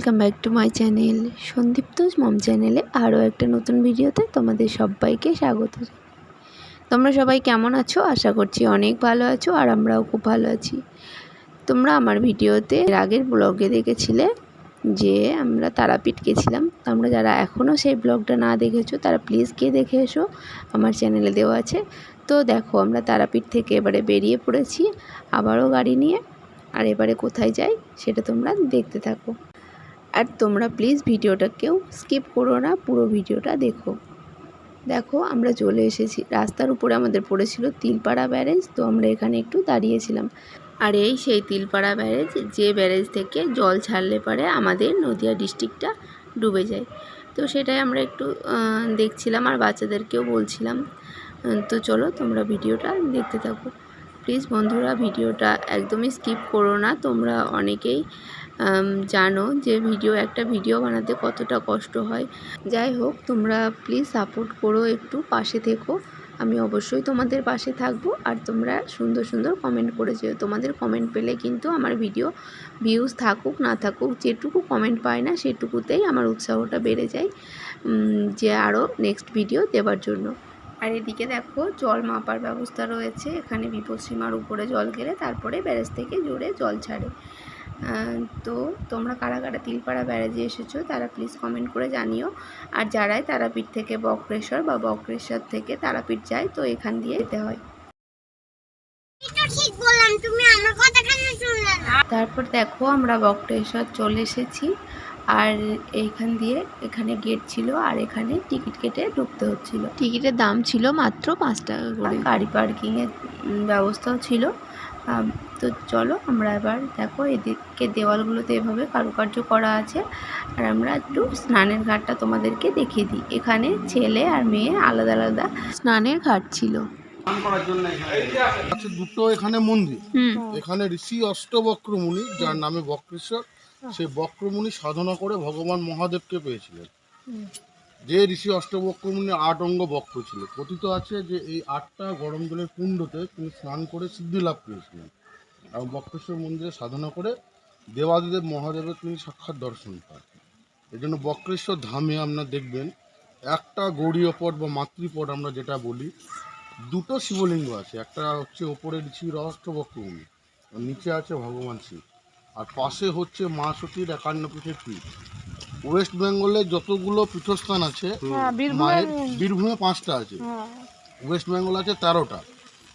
Welcome back to my channel সন্দীপ্তজ মম চ্যানেলে আরও একটা নতুন ভিডিওতে তোমাদের সবাইকে স্বাগত তোমরা সবাই কেমন আছো? আশা করছি অনেক ভালো আছো আর আমরাও খুব ভালো আছি। তোমরা আমার ভিডিওতে আগের ব্লগে দেখেছিলে যে আমরা তারাপীঠ গেছিলাম। তোমরা যারা এখনও সেই ব্লগটা না দেখেছ, তারা প্লিজ গিয়ে দেখে এসো। আমার চ্যানেলে দেওয়া আছে। তো দেখো, আমরা তারাপীঠ থেকে এবারে বেরিয়ে পড়েছি। আবারও গাড়ি নিয়ে। আর এবারে কোথায় যাই, সেটা তোমরা দেখতে থাকো। আর তোমরা প্লিজ ভিডিওটা কেউ স্কিপ করো না, পুরো ভিডিওটা দেখো। দেখো, আমরা চলে এসেছি। রাস্তার উপরে আমাদের পড়েছিল তিলপাড়া ব্যারেজ, তো আমরা এখানে একটু দাঁড়িয়েছিলাম। আর এই সেই তিলপাড়া ব্যারেজ, যে ব্যারেজ থেকে জল ছাড়লে পরে আমাদের নদিয়া ডিস্ট্রিক্টটা ডুবে যায়। তো সেটাই আমরা একটু দেখছিলাম আর বাচ্চাদেরকেও বলছিলাম। তো চলো তোমরা ভিডিওটা দেখতে থাকো। প্লিজ বন্ধুরা ভিডিওটা একদমই স্কিপ করো না। তোমরা অনেকেই জানো যে ভিডিও, একটা ভিডিও বানাতে কতটা কষ্ট হয়। যাই হোক, তোমরা প্লিজ সাপোর্ট করো একটু, পাশে থেকো। আমি অবশ্যই তোমাদের পাশে থাকব। আর তোমরা সুন্দর সুন্দর কমেন্ট করে যেও তোমাদের কমেন্ট পেলে কিন্তু আমার ভিডিও ভিউজ থাকুক, না থাকুক, যেটুকু কমেন্ট পায় না, সেটুকুতেই আমার উৎসাহটা বেড়ে যায় যে আরও নেক্সট ভিডিও দেওয়ার জন্য। আর এদিকে দেখো জল মাপার ব্যবস্থা রয়েছে। এখানে বিপদসীমার উপরে জল গেলে তারপরে ব্যারেজ থেকে জোরে জল ছাড়ে। তো তোমরা কারা কারা তিলপাড়া ব্যারেজে এসেছ তারা প্লিজ কমেন্ট করে জানিও। আর যারাই তারাপীঠ থেকে বক্রেশ্বর বা বক্রেশ্বর থেকে তারাপীঠ যায় তো এখান দিয়ে যেতে হয়। তারপর দেখো আমরা বক্রেশ্বর চলে এসেছি। আর এইখান দিয়ে এখানে গেট ছিল আর এখানে টিকিট কেটে ঢুকতে হচ্ছিল। টিকিটের দাম ছিল মাত্র পাঁচ টাকা করে। গাড়ি পার্কিংয়ের ব্যবস্থাও ছিল। তো চলো আমরা এবার দেখো এদিকে দেওয়ালগুলোতে এভাবে কারুকার্য করা আছে। আর আমরা একটু স্নানের ঘাটটা তোমাদেরকে দেখিয়ে দিই। এখানে ছেলে আর মেয়ে আলাদা আলাদা স্নানের ঘাট ছিল। দুটো এখানে মন্দির। হুম। এখানে ঋষি অষ্টবক্র মুনি যার নামে বক্রেশ্বর। সেই বক্রমুনি সাধনা করে ভগবান মহাদেবকে পেয়েছিলেন। যে ঋষি অষ্টবক্র মুনি আট অঙ্গ বক্র ছিল কথিত আছে যে এই আটটা গরম জলের কুণ্ডতে তিনি স্নান করে সিদ্ধি লাভ করেছিলেন। এবং বক্রেশ্বর মন্দিরে সাধনা করে দেবাদিদেব মহাদেবের তিনি সাক্ষাৎ দর্শন পান। এই জন্য বক্রেশ্বর ধামে আপনারা দেখবেন একটা গৌরীয় পট বা মাতৃপট আমরা যেটা বলি দুটো শিবলিঙ্গ আছে। একটা হচ্ছে ওপরে ঋষি আর নিচে আছে ভগবান শিব। আর পাশে হচ্ছে মা সতীর একান্ন পীঠের পীঠ। ওয়েস্ট বেঙ্গলে যতগুলো পীঠস্থান আছে মায়ের বীরভূমে পাঁচটা আছে। ওয়েস্ট বেঙ্গল আছে তেরোটা।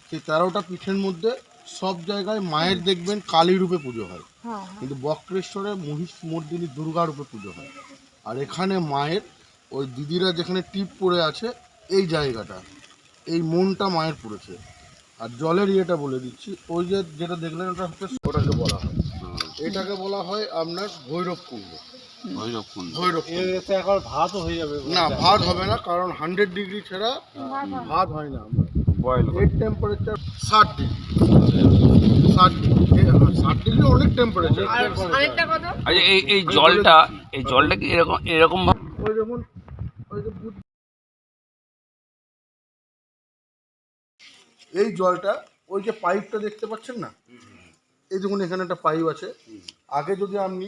সেই তেরোটা পীঠের মধ্যে সব জায়গায় মায়ের দেখবেন কালী রূপে পুজো হয়। কিন্তু বক্রেশ্বরে মহিষ মর্দিনী দুর্গা রূপে পুজো হয়। আর এখানে মায়ের ওই দিদিরা যেখানে টিপ পড়ে আছে এই জায়গাটা এই মনটা মায়ের পড়েছে। আর জলের ইয়েটা বলে দিচ্ছি ওই যে যেটা দেখলেন ওটা হচ্ছে ওটাকে বলা হয়। এটাকে বলা হয় আপনার ভৈরব কুণ্ড ভৈরব কুণ্ড ভৈরব এখন ভাতও হয়ে যাবে না ভাত হবে না কারণ হান্ড্রেড ডিগ্রি ছাড়া ভাত হয় না। বয়েল এর টেম্পারেচার ষাট ডিগ্রি। ষাট ডিগ্রি। ষাট ডিগ্রি অনেক টেম্পারেচার আচ্ছা এই এই জলটা এই জলটা কি এরকম এরকম ওই যেমন ওই যে এই জলটা ওই যে পাইপটা দেখতে পাচ্ছেন না? এই দেখুন এখানে একটা পাইপ আছে। আগে যদি আপনি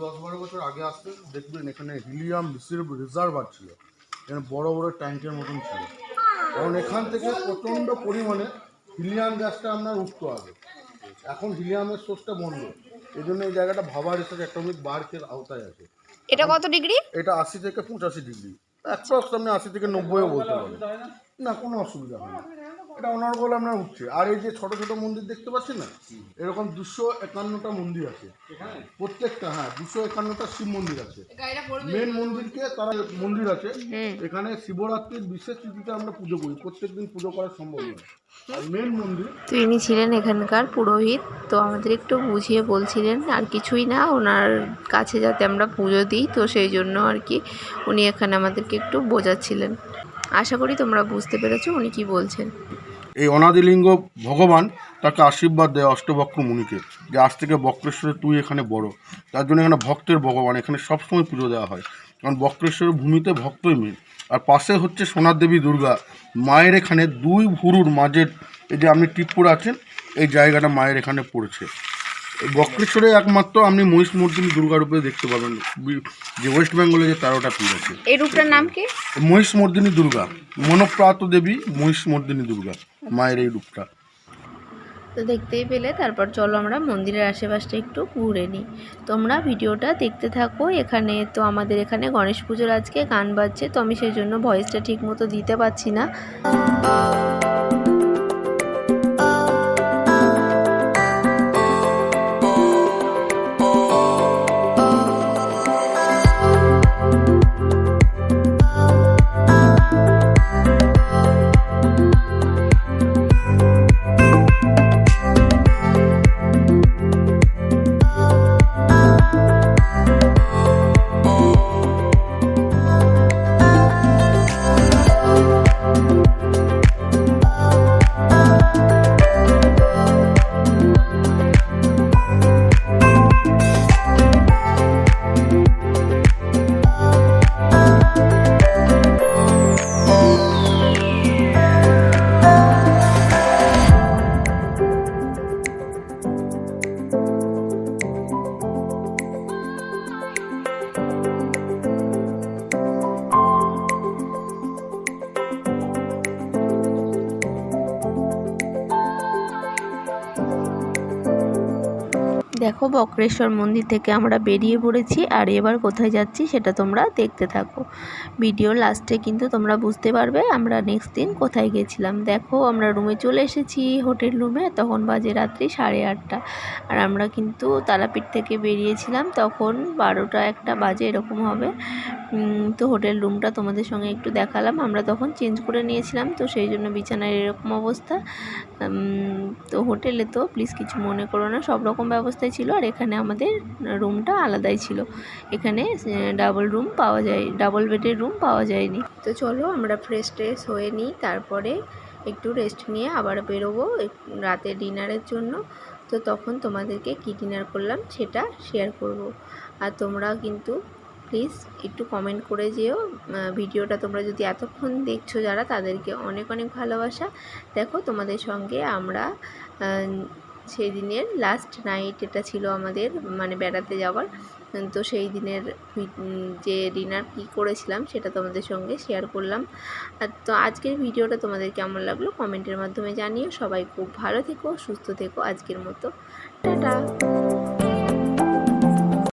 দশ বারো বছর আগে আসতেন দেখবেন এখানে হিলিয়াম রিজার্ভার ছিল। এখানে বড় বড় ট্যাঙ্কের মতন ছিল। কারণ এখান থেকে প্রচণ্ড পরিমাণে হিলিয়াম গ্যাসটা আপনার উঠতো আগে। এখন হিলিয়ামের সোর্সটা বন্ধ। এই জন্য এই জায়গাটা ভাবা রিসার্চ অ্যাটমিক বার্কের আওতায় আছে। এটা কত ডিগ্রি এটা আশি থেকে পঁচাশি ডিগ্রি অ্যাপ্রক্স আপনি আশি থেকে নব্বইও বলতে পারেন। না কোনো অসুবিধা হয় না। এটা অনর্গল আপনার উঠছে। আর এই যে ছোট ছোট মন্দির দেখতে পাচ্ছেন না? এরকম দুশো একান্নটা মন্দির আছে। প্রত্যেকটা হ্যাঁ দুশো একান্নটা শিব মন্দির আছে। মেন মন্দিরকে তারা মন্দির আছে। এখানে শিবরাত্রির বিশেষ তিথিতে আমরা পুজো করি। প্রত্যেকদিন পুজো করা সম্ভব নয়। মেন মন্দির তো ইনি ছিলেন এখানকার পুরোহিত। তো আমাদের একটু বুঝিয়ে বলছিলেন আর কিছুই না ওনার কাছে যাতে আমরা পুজো দিই। তো সেই জন্য আর কি উনি এখানে আমাদেরকে একটু বোঝাচ্ছিলেন। আশা করি তোমরা বুঝতে পেরেছ উনি কি বলছেন। এই অনাদিলিঙ্গ ভগবান তাকে আশীর্বাদ দেয় অষ্টবক্র মুনিকে যে আজ থেকে বক্রেশ্বরে তুই এখানে বড়। তার জন্য এখানে ভক্তের ভগবান এখানে সবসময় পুজো দেওয়া হয়। কারণ বক্রেশ্বরের ভূমিতে ভক্তই মেন আর পাশে হচ্ছে সোনার দেবী দুর্গা। মায়ের এখানে দুই ভুরুর মাঝের এই যে আপনি টিপ পরে আছেন এই জায়গাটা মায়ের এখানে পড়েছে। বক্রেশ্বরে একমাত্র আপনি মহিষ মর্দিনী দুর্গারূপে দেখতে পাবেন। যে ওয়েস্ট বেঙ্গলে যে তেরোটা পীর আছে। এই রূপটার নাম কি? মহিষ মর্দিনী দুর্গা। মনপ্রাত দেবী মহিষ মর্দিনী দুর্গা। মায়ের এই রূপটা। তো দেখতেই পেলে, তারপর চলো আমরা মন্দিরের আশেপাশটা একটু ঘুরে নিই। তোমরা ভিডিওটা দেখতে থাকো, এখানে তো আমাদের এখানে গণেশ পুজোর আজকে গান বাজছে, তো আমি সেই জন্য ভয়েসটা ঠিক মতো দিতে পারছি না। দেখো বক্রেশ্বর মন্দির থেকে আমরা বেরিয়ে পড়েছি আর এবার কোথায় যাচ্ছি সেটা তোমরা দেখতে থাকো। ভিডিও লাস্টে কিন্তু তোমরা বুঝতে পারবে আমরা নেক্সট দিন কোথায় গেছিলাম। দেখো আমরা রুমে চলে এসেছি হোটেল রুমে তখন বাজে রাত্রি সাড়ে আটটা। আর আমরা কিন্তু তারাপীঠ থেকে বেরিয়েছিলাম, তখন বারোটা একটা বাজে এরকম হবে। তো হোটেল রুমটা তোমাদের সঙ্গে একটু দেখালাম। আমরা তখন চেঞ্জ করে নিয়েছিলাম, তো সেই জন্য বিছানার এরকম অবস্থা। তো হোটেলে তো প্লিজ কিছু মনে করো না, সব রকম ব্যবস্থাই ছিল আর এখানে আমাদের রুমটা আলাদাই ছিল। এখানে ডাবল রুম পাওয়া যায় ডাবল বেডের রুম পাওয়া যায়নি। তো চলো আমরা ফ্রেশ ট্রেশ হয়ে নিই, তারপরে একটু রেস্ট নিয়ে আবার বেরোবো রাতে ডিনারের জন্য। তো তখন তোমাদেরকে কী ডিনার করলাম সেটা শেয়ার করব। আর তোমরা কিন্তু প্লিজ একটু কমেন্ট করে যেও। ভিডিওটা তোমরা যদি এতক্ষণ দেখছ যারা, তাদেরকে অনেক অনেক ভালোবাসা। দেখো তোমাদের সঙ্গে আমরা সেই দিনের লাস্ট নাইট এটা ছিল আমাদের মানে বেড়াতে যাওয়ার। তো সেই দিনের যে ডিনার কী করেছিলাম সেটা তোমাদের সঙ্গে শেয়ার করলাম। আর তো আজকের ভিডিওটা তোমাদের কেমন লাগল? কমেন্টের মাধ্যমে জানিও। সবাই খুব ভালো থেকো, সুস্থ থেকো আজকের মতো। টাটা!